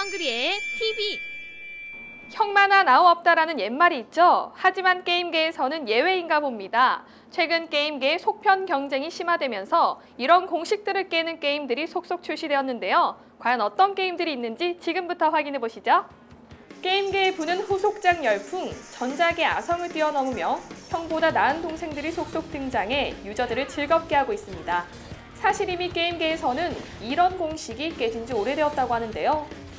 헝그리의 TV 형만한 아우 없다라는 옛말이 있죠. 하지만 게임계에서는 예외인가 봅니다. 최근 게임계의 속편 경쟁이 심화되면서 이런 공식들을 깨는 게임들이 속속 출시되었는데요. 과연 어떤 게임들이 있는지 지금부터 확인해 보시죠. 게임계에 부는 후속작 열풍, 전작의 아성을 뛰어넘으며 형보다 나은 동생들이 속속 등장해 유저들을 즐겁게 하고 있습니다. 사실 이미 게임계에서는 이런 공식이 깨진 지 오래되었다고 하는데요.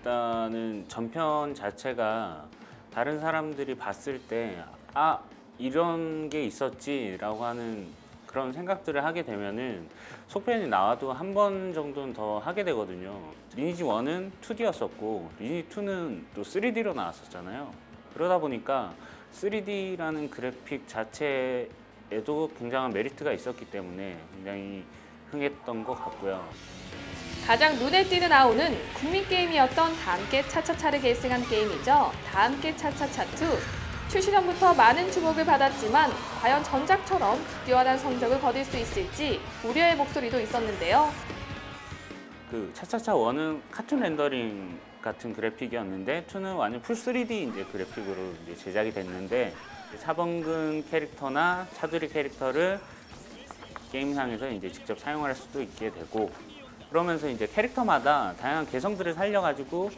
일단은 전편 자체가 다른 사람들이 봤을 때 아 이런 게 있었지라고 하는 그런 생각들을 하게 되면은 속편이 나와도 한 번 정도는 더 하게 되거든요. 리니지 1은 2D였었고 리니지 2는 또 3D로 나왔었잖아요. 그러다 보니까 3D라는 그래픽 자체에도 굉장한 메리트가 있었기 때문에 굉장히 흥했던 것 같고요. 가장 눈에 띄는 아우는 국민 게임이었던 다함께 차차차를 계승한 게임이죠. 다함께 차차차2. 출시 전부터 많은 주목을 받았지만 과연 전작처럼 뛰어난 성적을 거둘 수 있을지 우려의 목소리도 있었는데요. 그 차차차 1은 카툰 렌더링 같은 그래픽이었는데 2는 완전 풀 3D 이제 그래픽으로 이제 제작이 됐는데 차범근 캐릭터나 차두리 캐릭터를 게임상에서 이제 직접 사용할 수도 있게 되고 그러면서 이제 캐릭터마다 다양한 개성들을 살려가지고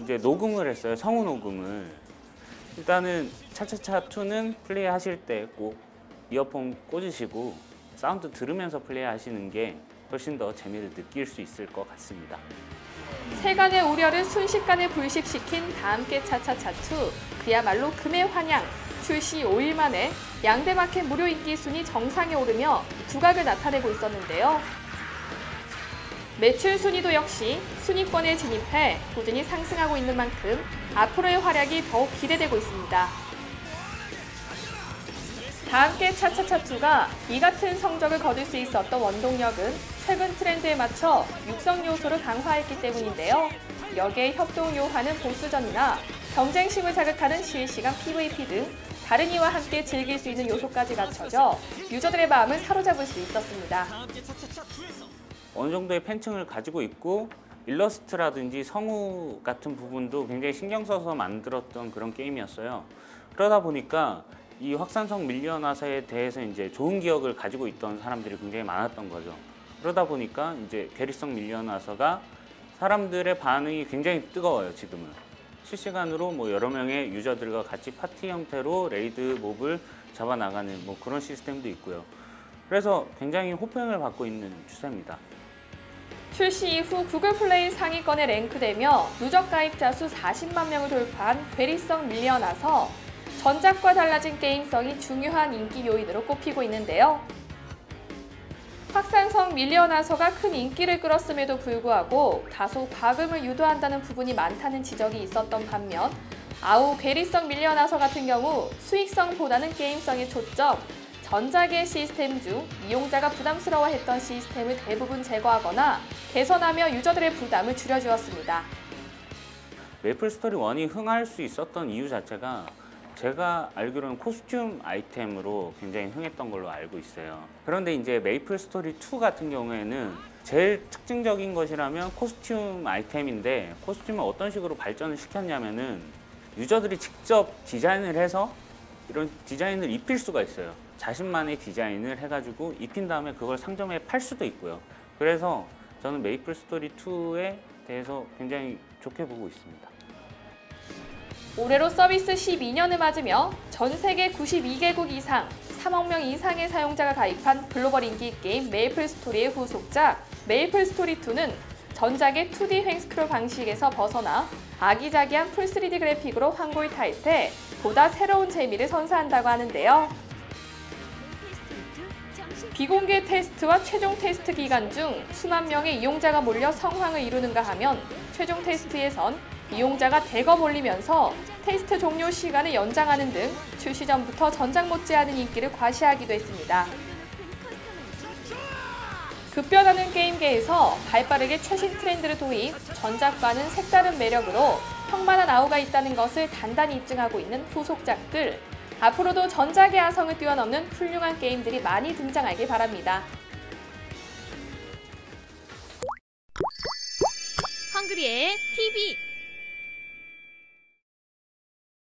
이제 녹음을 했어요 성우 녹음을 일단은 차차차 2는 플레이 하실 때 꼭 이어폰 꽂으시고 사운드 들으면서 플레이 하시는 게 훨씬 더 재미를 느낄 수 있을 것 같습니다. 세간의 우려를 순식간에 불식시킨 다함께 차차차2 그야말로 금의 환영 출시 5일 만에 양대 마켓 무료 인기 순위 정상에 오르며 두각을 나타내고 있었는데요. 매출 순위도 역시 순위권에 진입해 꾸준히 상승하고 있는 만큼 앞으로의 활약이 더욱 기대되고 있습니다. 다함께 차차차2가 이 같은 성적을 거둘 수 있었던 원동력은 최근 트렌드에 맞춰 육성 요소를 강화했기 때문인데요. 여기에 협동 요하는 보스전이나 경쟁심을 자극하는 실시간 PVP 등 다른 이와 함께 즐길 수 있는 요소까지 갖춰져 유저들의 마음을 사로잡을 수 있었습니다. 어느 정도의 팬층을 가지고 있고 일러스트라든지 성우 같은 부분도 굉장히 신경 써서 만들었던 그런 게임이었어요. 그러다 보니까 이 확산성 밀리언아서에 대해서 이제 좋은 기억을 가지고 있던 사람들이 굉장히 많았던 거죠. 그러다 보니까 이제 괴리성 밀리언아서가 사람들의 반응이 굉장히 뜨거워요, 지금은. 실시간으로 뭐 여러 명의 유저들과 같이 파티 형태로 레이드 몹을 잡아 나가는 뭐 그런 시스템도 있고요. 그래서 굉장히 호평을 받고 있는 추세입니다. 출시 이후 구글 플레이 상위권에 랭크되며 누적 가입자 수 40만 명을 돌파한 괴리성 밀려나서 전작과 달라진 게임성이 중요한 인기 요인으로 꼽히고 있는데요. 확산성 밀려나서가 큰 인기를 끌었음에도 불구하고 다소 과금을 유도한다는 부분이 많다는 지적이 있었던 반면 아우 괴리성 밀려나서 같은 경우 수익성보다는 게임성에 초점, 전작의 시스템 중 이용자가 부담스러워했던 시스템을 대부분 제거하거나 개선하며 유저들의 부담을 줄여주었습니다. 메이플 스토리 1이 흥할 수 있었던 이유 자체가 제가 알기로는 코스튬 아이템으로 굉장히 흥했던 걸로 알고 있어요. 그런데 이제 메이플 스토리 2 같은 경우에는 제일 특징적인 것이라면 코스튬 아이템인데 코스튬을 어떤 식으로 발전을 시켰냐면은 유저들이 직접 디자인을 해서 이런 디자인을 입힐 수가 있어요. 자신만의 디자인을 해가지고 입힌 다음에 그걸 상점에 팔 수도 있고요. 그래서 저는 메이플 스토리 2에 대해서 굉장히 좋게 보고 있습니다. 올해로 서비스 12년을 맞으며 전 세계 92개국 이상 3억 명 이상의 사용자가 가입한 글로벌 인기 게임 메이플 스토리의 후속작 메이플 스토리 2는 전작의 2D 횡스크롤 방식에서 벗어나 아기자기한 풀 3D 그래픽으로 환골 탈퇴, 보다 새로운 재미를 선사한다고 하는데요. 비공개 테스트와 최종 테스트 기간 중 수만 명의 이용자가 몰려 성황을 이루는가 하면 최종 테스트에선 이용자가 대거 몰리면서 테스트 종료 시간을 연장하는 등 출시 전부터 전작 못지않은 인기를 과시하기도 했습니다. 급변하는 게임계에서 발빠르게 최신 트렌드를 도입, 전작과는 색다른 매력으로 평만한 아우가 있다는 것을 단단히 입증하고 있는 후속작들. 앞으로도 전작의 아성을 뛰어넘는 훌륭한 게임들이 많이 등장하길 바랍니다. 헝그리의 TV